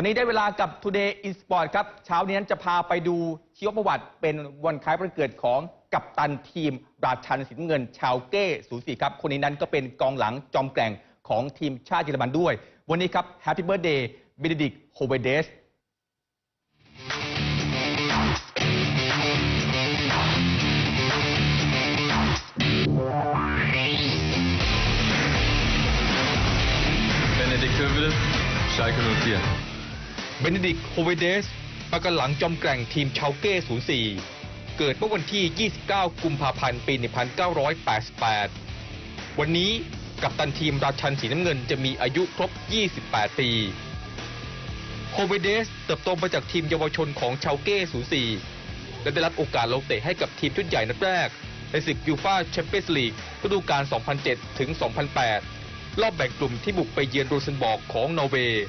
ตอนนี้ได้เวลากับ Today in Sport ครับ เช้านี้นั้นจะพาไปดูชีวประวัติเป็นวันคล้ายวันเกิดของกัปตันทีม ราชันสินเงิน ชาวเก้สูสีครับ คนนี้นั้นก็เป็นกองหลังจอมแกร่งของทีมชาติเยอรมันด้วย วันนี้ครับ Happy Birthday เบนดิกโฮเวเดส Benedikt Hövedes, Schalke 04. เบนดิกโฮเวเดสประกันหลังจอมแกร่งทีมชาวเก้ 04 เกิดเมื่อวันที่ 29 กุมภาพันธ์ ปี 1988 วันนี้กัปตันทีมราชันสีน้ำเงินจะมีอายุครบ 28 ปีโฮเวเดสเติบโตมาจากทีมเยาวชนของชาวเก้ 04 และได้รับโอกาสลงเตะให้กับทีมชุดใหญ่นัดแรก ในศึกยูฟ่าแชมเปี้ยนส์ลีกฤดูกาล 2007 ถึง 2008 รอบแบ่งกลุ่มที่บุกไปเยือนโรเซนบอร์กของนอร์เวย์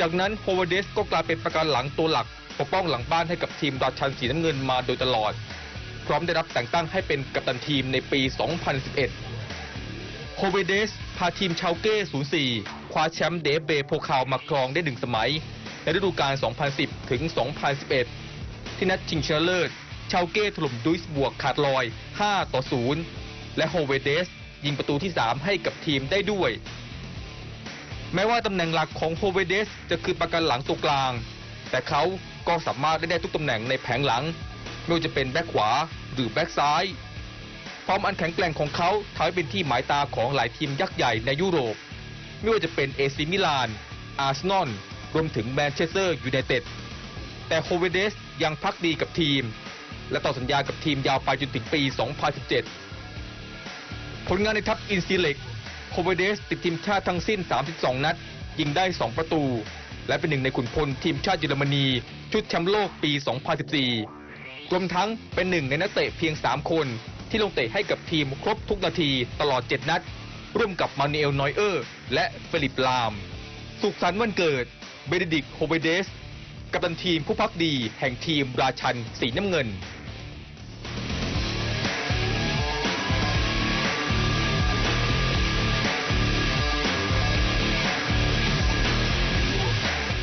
จากนั้นโฮเวเดสก็กลายเป็นประกันหลังตัวหลักปกป้องหลังบ้านให้กับทีมราชันสีน้ำเงินมาโดยตลอด พร้อมได้รับแต่งตั้งให้เป็นกัปตันทีมในปี 2011โฮเวเดสพาทีมชาวเก้ 04 คว้าแชมป์เดฟเบย์โพคาวมาครองได้หนึ่งสมัย ในฤดูกาล 2010 ถึง 2011 ที่นัดชิงชนะเลิศ ชาวเก้ถล่มดุยส์บวกขาดลอย 5 ต่อ 0 และโฮเวเดสยิงประตูที่ 3 ให้กับทีมได้ด้วย แม้ว่าตำแหน่งหลักของโฮเวเดสจะคือประกันหลังตัวกลาง แต่เขาก็สามารถได้ได้ทุกตำแหน่งในแผงหลัง ไม่ว่าจะเป็นแบ็คขวาหรือแบ็คซ้ายความอันแข็งแกร่งของเขาทำให้เป็นที่หมายตาของหลายทีมยักษ์ใหญ่ในยุโรป ไม่ว่าจะเป็นเอซิมิลาน อาร์เซนอล รวมถึงแมนเชสเตอร์ยูไนเต็ด แต่โฮเวเดสยังพักดีกับทีม และต่อสัญญากับทีมยาวไปจนถึงปี 2017 ผลงานในทัพอินซีเล็ก โฮเวเดสติดทีมชาติทั้งสิ้น 32 นัด ยิงได้ 2 ประตู และเป็นหนึ่งในขุนพลทีมชาติเยอรมนี ชุดแชมป์โลกปี 2014 รวมทั้งเป็นหนึ่งในนักเตะเพียง 3 คน ที่ลงเตะให้กับทีมครบทุกนาทีตลอด 7 นัด ร่วมกับมานูเอลนอยเออร์ และเฟลิปลาม สุขสันต์วันเกิดเบเนดิกโฮเวเดสกัปตันทีมผู้พักดีแห่งทีมราชันสีน้ำเงิน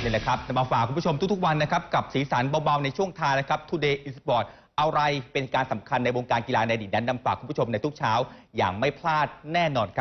นี่แหละครับจะมาฝากคุณผู้ชมทุกๆวันนะครับกับสีสันเบาๆในช่วงท้ายนะครับ Today is Sport อะไรเป็นการสำคัญในวงการกีฬาในอดีตนั้นนำฝากคุณผู้ชมในทุกเช้า อย่างไม่พลาดแน่นอนครับ